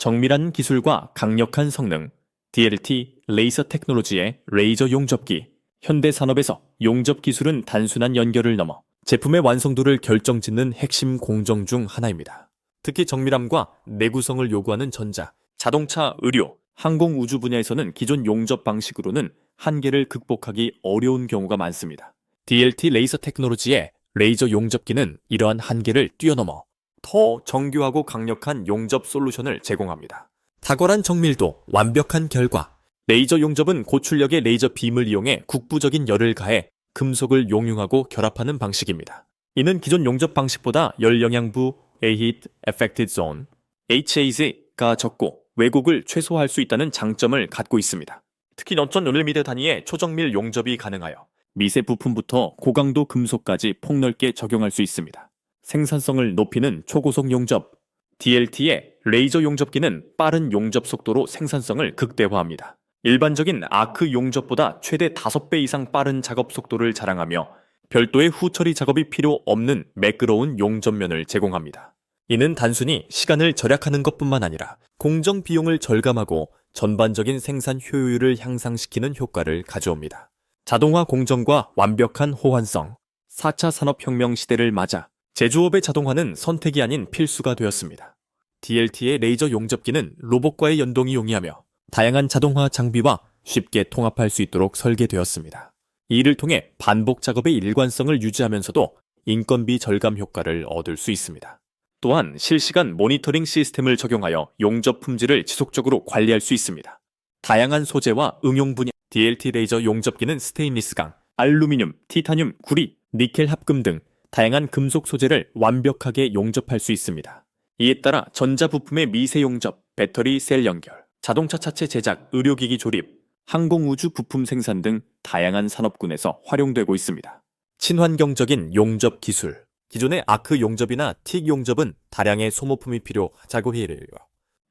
정밀한 기술과 강력한 성능, DLT 레이서 테크놀로지의 레이저 용접기. 현대 산업에서 용접 기술은 단순한 연결을 넘어 제품의 완성도를 결정짓는 핵심 공정 중 하나입니다. 특히 정밀함과 내구성을 요구하는 전자, 자동차, 의료, 항공 우주 분야에서는 기존 용접 방식으로는 한계를 극복하기 어려운 경우가 많습니다. DLT 레이서 테크놀로지의 레이저 용접기는 이러한 한계를 뛰어넘어 더 정교하고 강력한 용접 솔루션을 제공합니다. 탁월한 정밀도, 완벽한 결과. 레이저 용접은 고출력의 레이저 빔을 이용해 국부적인 열을 가해 금속을 용융하고 결합하는 방식입니다. 이는 기존 용접 방식보다 열 영향부, A-Heat Affected Zone, HAZ가 적고 왜곡을 최소화할 수 있다는 장점을 갖고 있습니다. 특히 0.1mm 단위의 초정밀 용접이 가능하여 미세 부품부터 고강도 금속까지 폭넓게 적용할 수 있습니다. 생산성을 높이는 초고속 용접, DLT의 레이저 용접기는 빠른 용접 속도로 생산성을 극대화합니다. 일반적인 아크 용접보다 최대 5배 이상 빠른 작업 속도를 자랑하며 별도의 후처리 작업이 필요 없는 매끄러운 용접면을 제공합니다. 이는 단순히 시간을 절약하는 것뿐만 아니라 공정 비용을 절감하고 전반적인 생산 효율을 향상시키는 효과를 가져옵니다. 자동화 공정과 완벽한 호환성, 4차 산업혁명 시대를 맞아 제조업의 자동화는 선택이 아닌 필수가 되었습니다. DLT의 레이저 용접기는 로봇과의 연동이 용이하며 다양한 자동화 장비와 쉽게 통합할 수 있도록 설계되었습니다. 이를 통해 반복 작업의 일관성을 유지하면서도 인건비 절감 효과를 얻을 수 있습니다. 또한 실시간 모니터링 시스템을 적용하여 용접 품질을 지속적으로 관리할 수 있습니다. 다양한 소재와 응용 분야 DLT 레이저 용접기는 스테인리스강, 알루미늄, 티타늄, 구리, 니켈 합금 등 다양한 금속 소재를 완벽하게 용접할 수 있습니다. 이에 따라 전자부품의 미세 용접, 배터리 셀 연결, 자동차 차체 제작, 의료기기 조립, 항공우주 부품 생산 등 다양한 산업군에서 활용되고 있습니다. 친환경적인 용접 기술. 기존의 아크 용접이나 틱 용접은 다량의 소모품이 필요하자고 해요.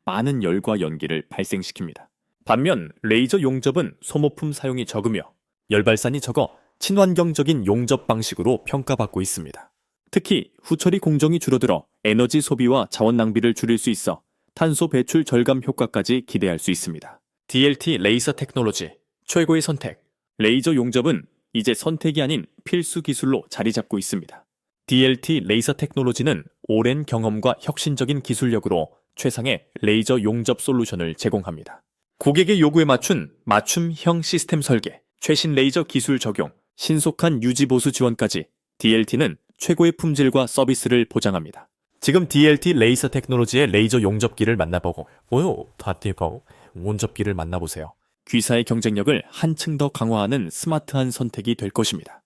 많은 열과 연기를 발생시킵니다. 반면 레이저 용접은 소모품 사용이 적으며 열발산이 적어 친환경적인 용접 방식으로 평가받고 있습니다. 특히 후처리 공정이 줄어들어 에너지 소비와 자원 낭비를 줄일 수 있어 탄소 배출 절감 효과까지 기대할 수 있습니다. DLT 레이서 테크놀로지 최고의 선택. 레이저 용접은 이제 선택이 아닌 필수 기술로 자리 잡고 있습니다. DLT 레이서 테크놀로지는 오랜 경험과 혁신적인 기술력으로 최상의 레이저 용접 솔루션을 제공합니다. 고객의 요구에 맞춘 맞춤형 시스템 설계, 최신 레이저 기술 적용, 신속한 유지 보수 지원까지 DLT는 최고의 품질과 서비스를 보장합니다. 지금 DLT 레이서 테크놀로지의 레이저 용접기를 만나보고 오요 다티보 용접기를 만나보세요. 귀사의 경쟁력을 한층 더 강화하는 스마트한 선택이 될 것입니다.